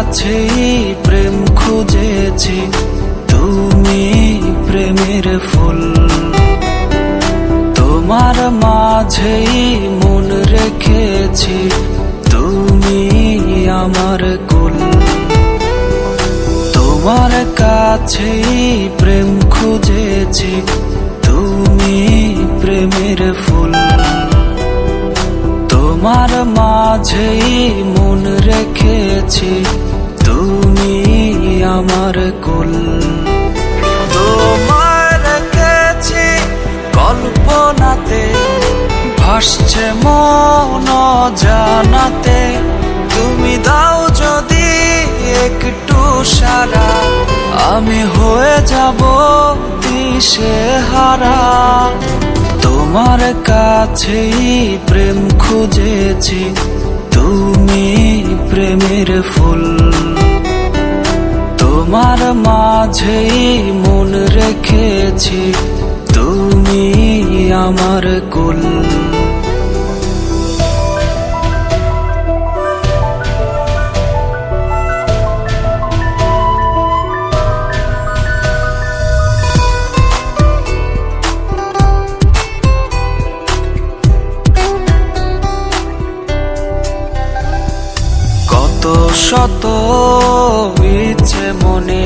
কাছেই প্রেম খুঁজেছি, তুমি প্রেমের ফুল। তোমার মাঝেই মন রেখেছি, তুমি আমার কুল। তোমার কাছেই প্রেম খুঁজেছি, তুমি প্রেমের ফুল। তোমার মাঝেই মন রেখেছি আমার কুল। তোমার রেখেছি কল্পনাতে, ভাসছে মন জানাতে তুমি দাও যদি একটু সারা, আমি হয়ে যাব দিশে হারা। তোমার কাছেই প্রেম খুঁজেছি, তুমি প্রেমের ফুল। তোমার মাঝেই মন রেখেছি। তুমি আমার কুল। কত শত মনে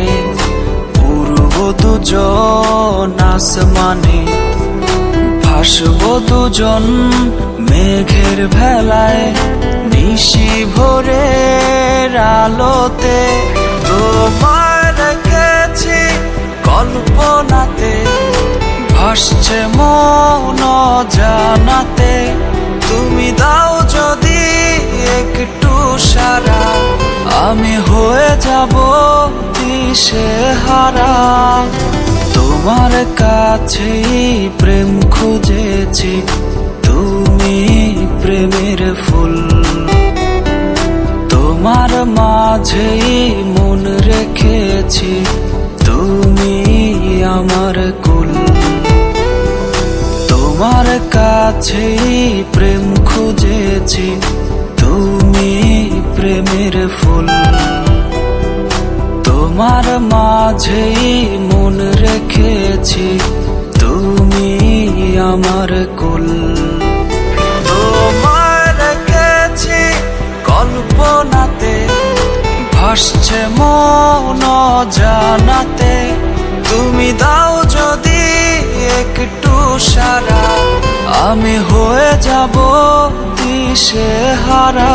পূর্ব দুজন আসমানে, ভাসব দুজন মেঘের ভেলায়, নিশি ভোরে আলোতে। তোমার রেখেছি কল্পনাতে, ভাসছে মন জানাতে তুমি দাও দিশে হারা তোমার কাছেই প্রেম খুঁজেছি, তুমি প্রেমের ফুল। তোমার মাঝেই মন রেখেছি, তুমি আমার কুল। তোমার কাছেই প্রেম খুঁজেছি, তুমি মাঝেই মন রেখেছি, তুমি আমার কুল। তোমার রেখেছি কল্পনাতে, ভাসছে মন জানাতে তুমি দাও যদি একটু সারা, আমি হয়ে যাব দিশে হারা